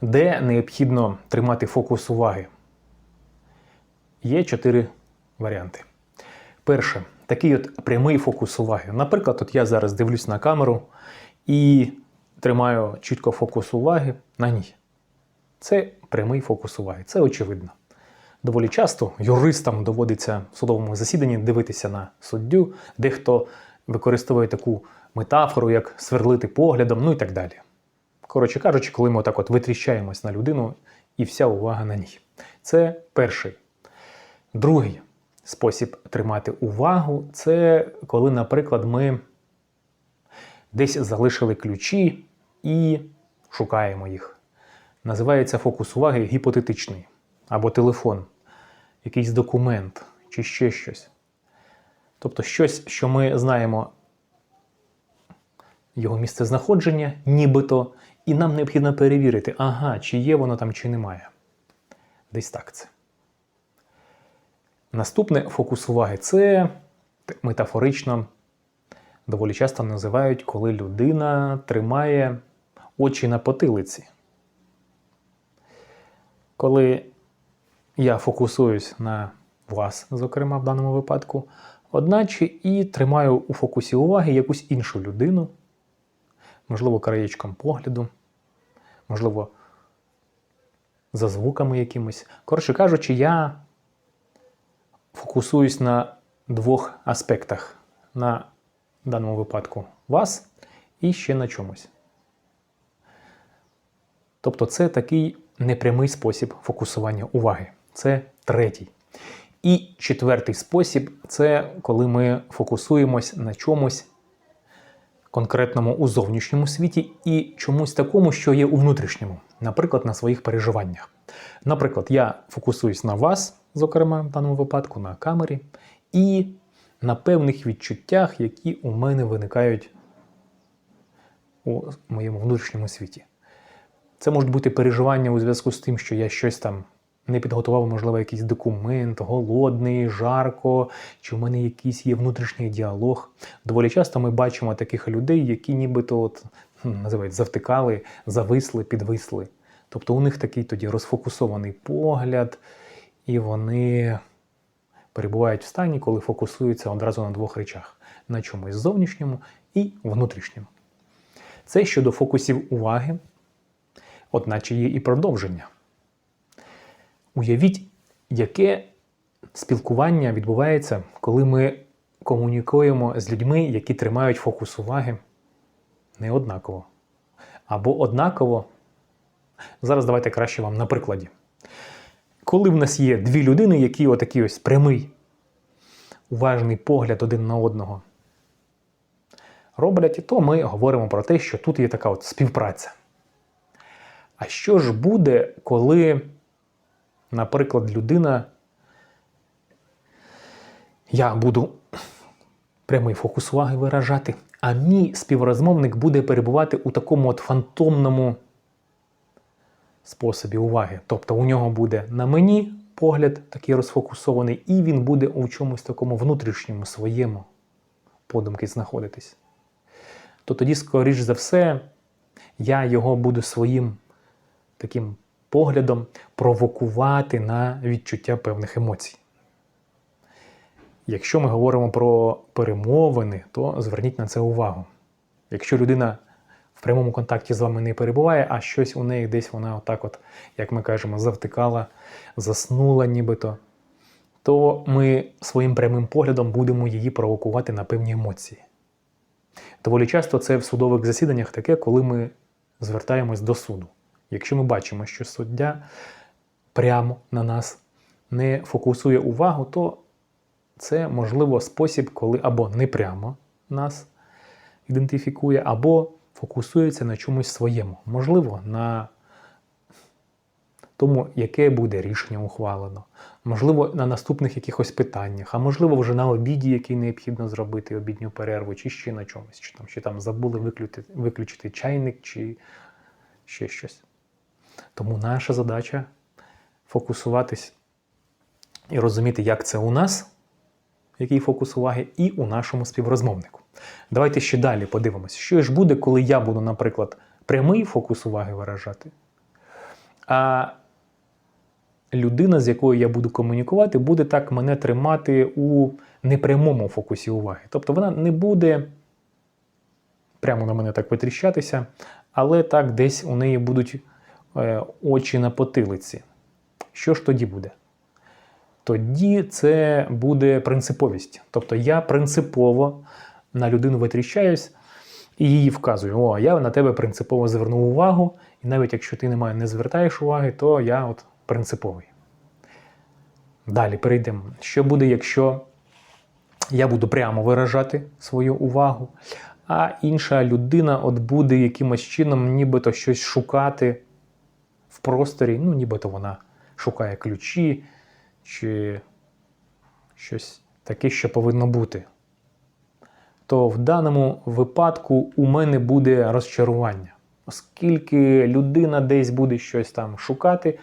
де необхідно тримати фокус уваги. Є чотири варіанти. Перше, такий от прямий фокус уваги. Наприклад, от я зараз дивлюсь на камеру і тримаю чітко фокус уваги на ній. Це прямий фокус уваги, це очевидно. Доволі часто юристам доводиться в судовому засіданні дивитися на суддю, дехто використовує таку метафору, як сверлити поглядом, ну і так далі. Коротше кажучи, коли ми отак от витріщаємось на людину і вся увага на ній. Це перший. Другий спосіб тримати увагу це коли, наприклад, ми десь залишили ключі і шукаємо їх. Називається фокус уваги гіпотетичний або телефон, якийсь документ чи ще щось. Тобто щось, що ми знаємо його місце знаходження, нібито, і нам необхідно перевірити, ага, чи є воно там, чи немає. Десь так це. Наступне фокус уваги це метафорично доволі часто називають, коли людина тримає очі на потилиці. Коли я фокусуюсь на вас, зокрема, в даному випадку, одначе і тримаю у фокусі уваги якусь іншу людину, можливо, краєчком погляду, можливо, за звуками якимось. Коротше кажучи, я фокусуюсь на двох аспектах. На даному випадку вас і ще на чомусь. Тобто це такий непрямий спосіб фокусування уваги. Це третій. І четвертий спосіб це коли ми фокусуємось на чомусь конкретному у зовнішньому світі і чомусь такому, що є у внутрішньому, наприклад, на своїх переживаннях. Наприклад, я фокусуюсь на вас, зокрема, в даному випадку, на камері, і на певних відчуттях, які у мене виникають у моєму внутрішньому світі. Це можуть бути переживання у зв'язку з тим, що я щось там не підготував, можливо, якийсь документ, голодний, жарко, чи в мене якийсь є внутрішній діалог. Доволі часто ми бачимо таких людей, які нібито от, називають завтикали, зависли, підвисли. Тобто у них такий тоді розфокусований погляд, і вони перебувають в стані, коли фокусуються одразу на двох речах: на чомусь зовнішньому і внутрішньому. Це щодо фокусів уваги, одначе є і продовження. Уявіть, яке спілкування відбувається, коли ми комунікуємо з людьми, які тримають фокус уваги не однаково. Або однаково. Зараз давайте краще вам на прикладі. Коли в нас є дві людини, які отакий ось прямий, уважний погляд один на одного роблять, то ми говоримо про те, що тут є така от співпраця. А що ж буде, коли, наприклад, людина, я буду прямий фокус уваги виражати, а мій співрозмовник буде перебувати у такому от фантомному способі уваги. Тобто у нього буде на мені погляд такий розфокусований, і він буде у чомусь такому внутрішньому своєму подумки знаходитись. То тоді, скоріш за все, я його буду своїм таким поглядом провокувати на відчуття певних емоцій. Якщо ми говоримо про перемовини, то зверніть на це увагу. Якщо людина в прямому контакті з вами не перебуває, а щось у неї десь вона отак, от, як ми кажемо, завтикала, заснула нібито, то ми своїм прямим поглядом будемо її провокувати на певні емоції. Доволі часто це в судових засіданнях таке, коли ми звертаємось до суду. Якщо ми бачимо, що суддя прямо на нас не фокусує увагу, то це можливо спосіб, коли або не прямо нас ідентифікує, або фокусується на чомусь своєму. Можливо, на тому, яке буде рішення ухвалено, можливо, на наступних якихось питаннях, а можливо, вже на обіді, який необхідно зробити, обідню перерву, чи ще на чомусь, чи там, чи там забули виключити, виключити чайник, чи ще щось. Тому наша задача фокусуватись і розуміти, як це у нас, який фокус уваги, і у нашому співрозмовнику. Давайте ще далі подивимося, що ж буде, коли я буду, наприклад, прямий фокус уваги виражати, А людина, з якою я буду комунікувати, буде так мене тримати у непрямому фокусі уваги. Тобто вона не буде прямо на мене так витріщатися, але так десь у неї будуть очі на потилиці. Що ж тоді буде? Тоді це буде принциповість. Тобто я принципово на людину витріщаюсь і їй вказую: о, я на тебе принципово звернув увагу, і навіть якщо ти мене не звертаєш уваги, то я от принциповий. Далі перейдемо. Що буде, якщо я буду прямо виражати свою увагу, а інша людина от буде якимось чином нібито щось шукати в просторі, ну, нібито вона шукає ключі чи щось таке, що повинно бути. То в даному випадку у мене буде розчарування, оскільки людина десь буде щось там шукати,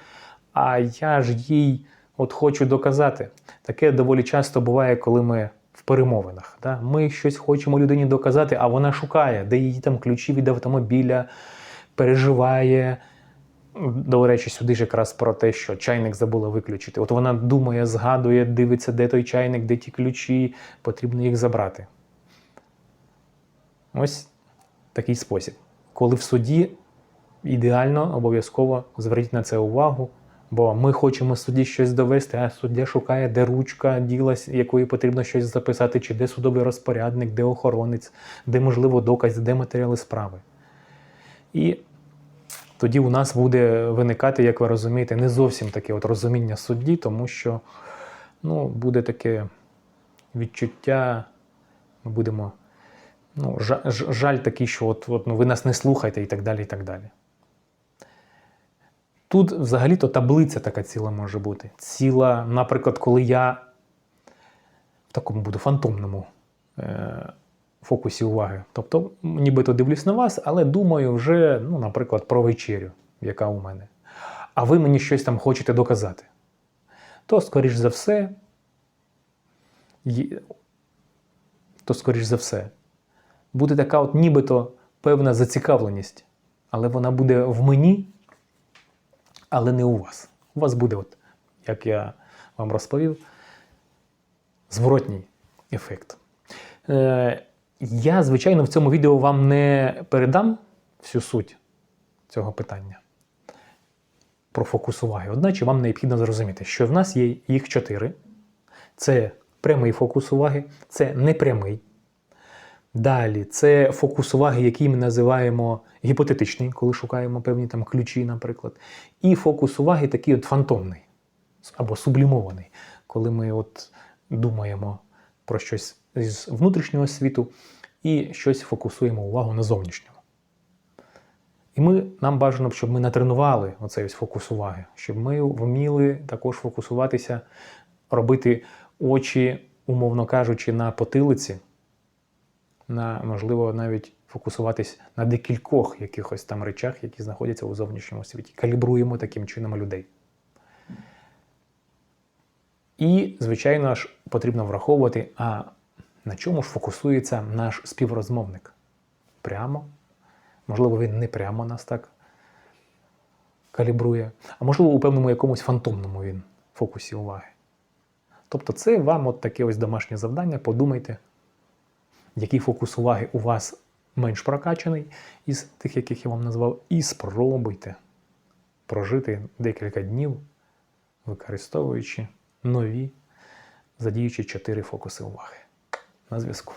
а я ж їй от хочу доказати. Таке доволі часто буває, коли ми в перемовинах. Да? Ми щось хочемо людині доказати, а вона шукає, де її там ключі від автомобіля, переживає. До речі, сюди ж якраз про те, що чайник забула виключити. От вона думає, згадує, дивиться, де той чайник, де ті ключі, потрібно їх забрати. Ось такий спосіб. Коли в суді ідеально обов'язково зверніть на це увагу, бо ми хочемо судді щось довести, а суддя шукає, де ручка ділась, якою потрібно щось записати, чи де судовий розпорядник, де охоронець, де, можливо, доказ, де матеріали справи. І тоді у нас буде виникати, як ви розумієте, не зовсім таке от розуміння судді, тому що ну, буде таке відчуття, ми будемо. Ну, жаль, такий, що от, от, ну, ви нас не слухаєте і так далі. і так далі. Тут взагалі-то таблиця така ціла може бути. Ціла, наприклад, коли я в такому буду фантомному е- фокусі уваги. Тобто, нібито дивлюсь на вас, але думаю вже, ну, наприклад, про вечерю, яка у мене. А ви мені щось там хочете доказати. То, скоріш за все, то, скоріш за все, буде така от нібито певна зацікавленість, але вона буде в мені, але не у вас. У вас буде, от, як я вам розповів, зворотній ефект. Е, я, звичайно, в цьому відео вам не передам всю суть цього питання про фокус уваги. Одначе вам необхідно зрозуміти, що в нас є їх чотири. Це прямий фокус уваги, це непрямий. Далі це фокус уваги, який ми називаємо гіпотетичний, коли шукаємо певні там ключі, наприклад. І фокус уваги такий от фантомний або сублімований, коли ми от думаємо про щось з внутрішнього світу і щось фокусуємо увагу на зовнішньому. І ми, нам бажано, щоб ми натренували оцей ось фокус уваги, щоб ми вміли також фокусуватися, робити очі, умовно кажучи, на потилиці, на, можливо, навіть фокусуватись на декількох якихось там речах, які знаходяться у зовнішньому світі. Калібруємо таким чином людей. І, звичайно ж, потрібно враховувати, а на чому ж фокусується наш співрозмовник? Прямо. Можливо, він не прямо нас так калібрує, а можливо, у певному якомусь фантомному він фокусі уваги. Тобто, це вам от таке ось домашнє завдання. Подумайте, який фокус уваги у вас менш прокачаний із тих, яких я вам назвав, і спробуйте прожити декілька днів, використовуючи нові, задіючи чотири фокуси уваги. На зв'язку.